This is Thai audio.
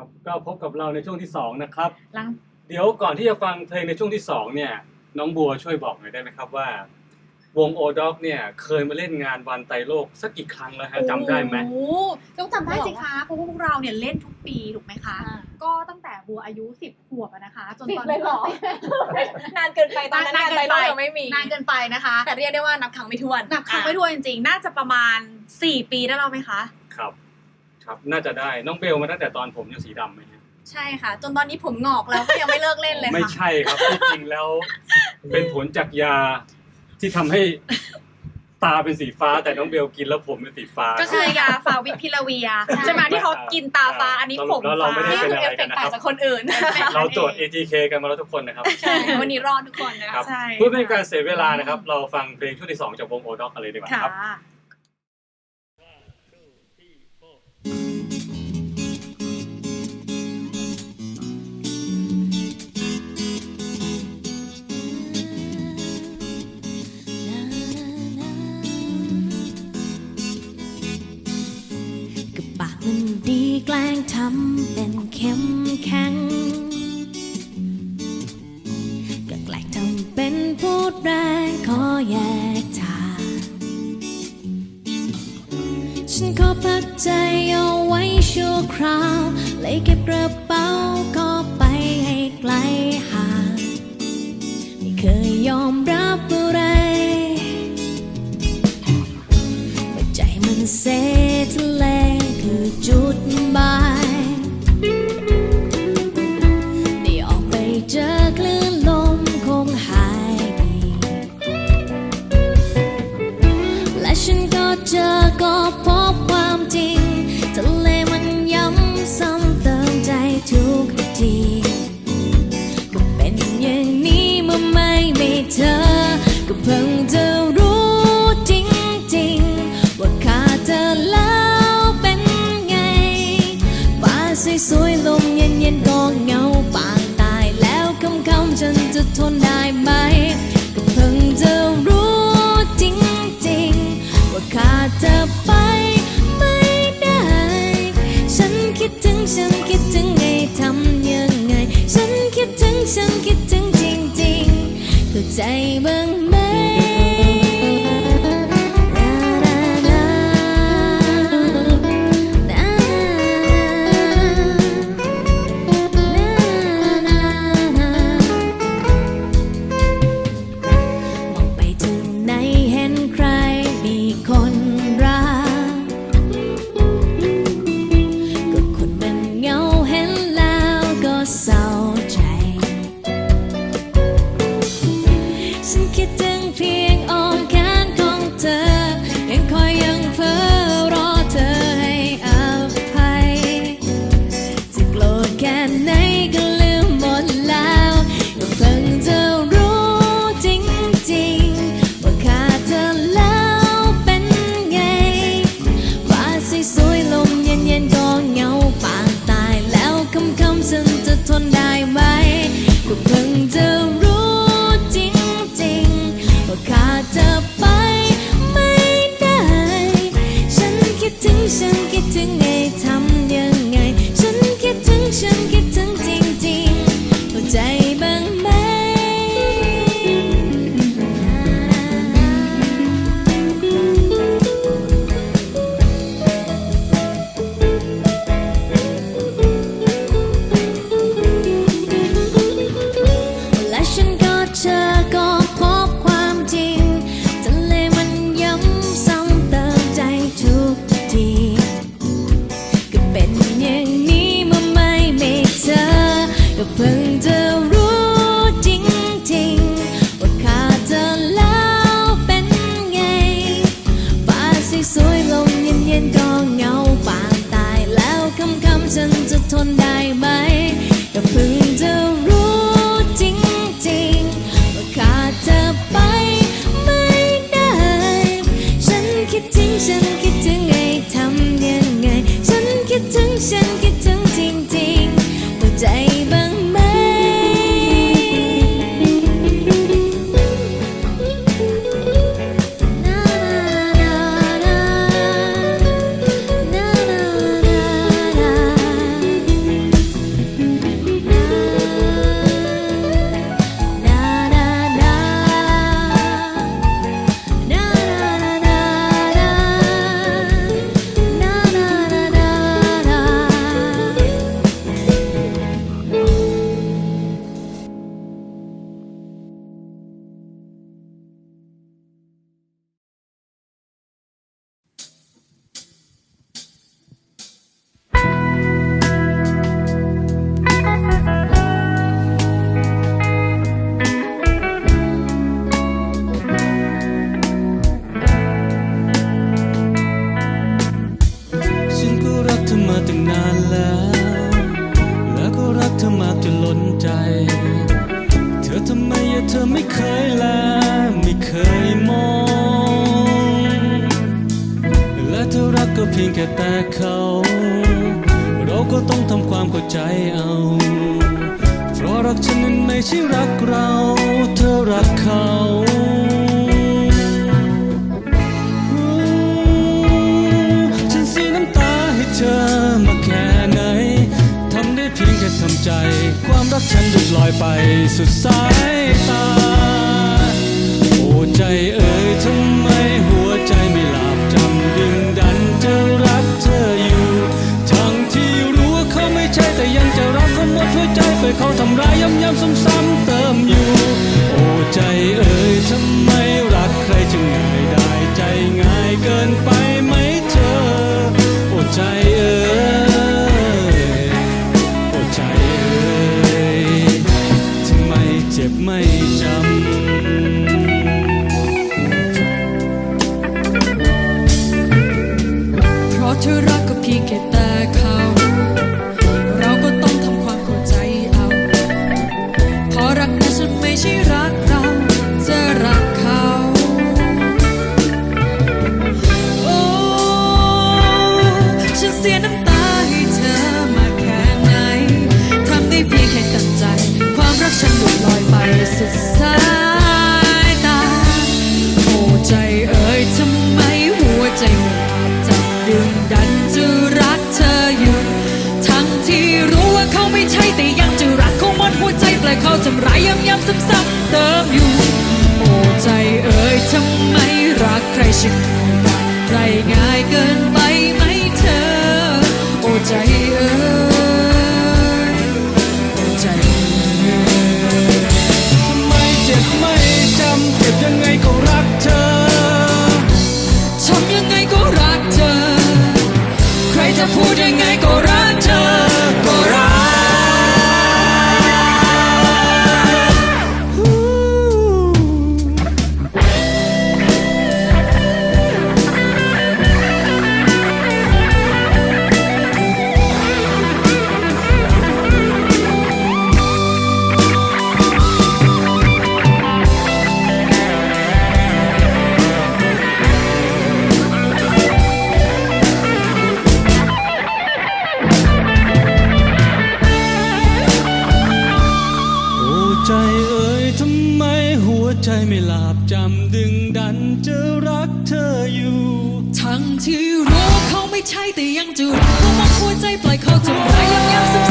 ครับก็พบกับเราในช่วงที่สองนะครับ หลังเดี๋ยวก่อนที่จะฟังเพลงในช่วงที่สองเนี่ย น้องบัวช่วยบอกหน่อยได้ไหมครับว่า วงโอด็อกเนี่ยเคยมาเล่นงานวันไตรโลกสักกี่ครั้งแล้วฮะจำได้ไหม โอ้โหต้องจำได้สิคะเพราะว่าพวกเราเนี่ยเล่นทุกปีถูกไหมคะอ่าก็ตั้งแต่บัวอายุ 10 ขวบอะนะคะ จนสิบตอนเลยนี้เหรอ นานเกินไปตอนนั้นนานงานเกิไปนไปเรายังไม่มี นานเกินไปนะคะ แต่เรียกได้ว่านับครั้งไม่ถ้วนนับครั้งไม่ถ้วนจริงๆ น่าจะประมาณ 4 ปีได้แล้วไหมคะ ครับ ครับ น่าจะได้น้องเบลมาตั้งแต่ตอนผมยังสีดำไหมฮะใช่ค่ะ จนตอนนี้ผมงอกแล้วก็ยังไม่เลิกเล่นเลยไม่ค่ะ ใช่ครับที่จริงแล้ว เป็นผลจากยาที่ทำให้ตาเป็นสีฟ้า แต่น้องเบลกินแล้วผมเป็นสีฟ้าก็คือยาฟาวิพิลาเวีย ใช่ ใช่ไหมที่เขากินตาฟ้าอันนี้สผรุมปแล้วเราฟ้าไม่ได้นี่เป็นคืออะเอไรฟเฟกักนต์นะคต่ารังบจากคนอื่นเราตรวจ ATK กันมาแล้วทุกคนนะครับ ใช่วันนี้รอดทุกคนนะครัคะบ ใช่เพื่อไม่ให้การเสียเวลานะครับ เราฟังเพลงช่วงที่สองจากวงโอด็อกกันเลยดีกว่าค่ะครับกั ดีแกล้งทำเป็นเข้มแข็งก็แกล้งทำเป็นพูดแรงขอแยกทางฉันขอพักใจเอาไว้ชั่วคราวเลยเก็บกระเธแค่ไค่แต่เขา เราก็ต้องทำความเข้าใจเอา เพราะรักฉันนั้นไม่ใช่รักเรา เธอรักเขาฉันเสียน้ำตาให้เธอมาแค่ไหนทำได้เพียงแค่ทำใจ ความรักฉันหยุดลอยไปสุดสายตา โอ้ใจเอ่ย ยเขาทำร้ายย้ำๆซ้ำๆเติมอยู่ โอ้ใจเอ่ยทำไมรักใครจึง ดึงดันจะรักเธออยู่ ทั้งที่รู้ว่าเขาไม่ใช่แต่ยังจะรักเขาหมดหัวใจปล่อยเขาทำร้ายย้ำๆซ้ำๆเติมอยู่ โอ้ใจเอ๋ยทำไมรักใครฉันใครง่ายเกินไปไหมเธอ โอ้ใจเอ๋ย ที่รู้ว่าเขาไม่ใช่แต่ยังจะรักเขามากหัวใจปล่อยเขาทำร้ายย้ำซ้ำ